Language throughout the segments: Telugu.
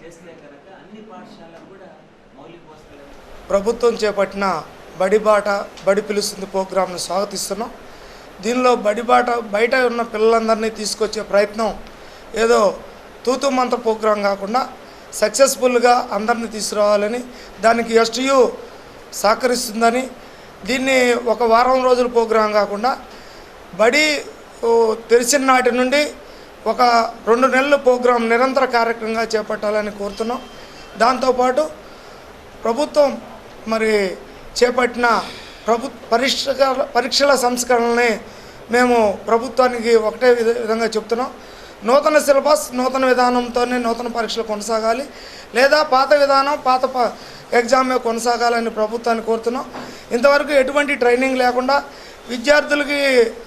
చేస్తే కనుక అన్ని కూడా మౌలిక వసతులు ప్రభుత్వం చేపట్టిన బడిబాట బడి పిలుస్తుంది ప్రోగ్రాంను స్వాగతిస్తున్నాం. దీనిలో బడిబాట బయట ఉన్న పిల్లలందరినీ తీసుకొచ్చే ప్రయత్నం ఏదో తూతు మంత ప్రోగ్రాం కాకుండా సక్సెస్ఫుల్గా అందరినీ తీసుకురావాలని దానికి ఎస్టియు సహకరిస్తుందని దీన్ని ఒక వారం రోజుల ప్రోగ్రాం కాకుండా బడి తెరిచిన నాటి నుండి ఒక రెండు నెలల ప్రోగ్రాం నిరంతర కార్యక్రమంగా చేపట్టాలని కోరుతున్నాం. దాంతోపాటు ప్రభుత్వం మరి చేపట్టిన ప్రభు పరీక్ష పరీక్షల సంస్కరణని మేము ప్రభుత్వానికి ఒకటే విధ విధంగా చెప్తున్నాం. నూతన సిలబస్ నూతన విధానంతోనే నూతన పరీక్షలు కొనసాగాలి. లేదా పాత విధానం పాత ప ఎగ్జామే కొనసాగాలని ప్రభుత్వాన్ని కోరుతున్నాం. ఇంతవరకు ఎటువంటి ట్రైనింగ్ లేకుండా విద్యార్థులకి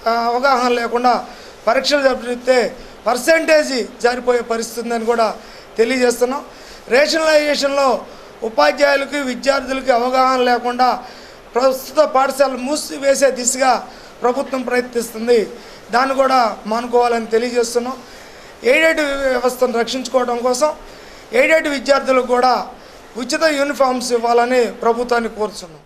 అవగాహన లేకుండా పరీక్షలు జరిపితే పర్సెంటేజీ జారిపోయే పరిస్థితి ఉందని కూడా తెలియజేస్తున్నాం. రేషనలైజేషన్లో ఉపాధ్యాయులకి విద్యార్థులకి అవగాహన లేకుండా ప్రస్తుత పాఠశాలలు మూసివేసే దిశగా ప్రభుత్వం ప్రయత్నిస్తుంది. దాన్ని కూడా మానుకోవాలని తెలియజేస్తున్నాం. ఎయిడెడ్ వ్యవస్థను రక్షించుకోవడం కోసం ఎయిడెడ్ విద్యార్థులకు కూడా ఉచిత యూనిఫామ్స్ ఇవ్వాలని ప్రభుత్వాన్ని కోరుతున్నాం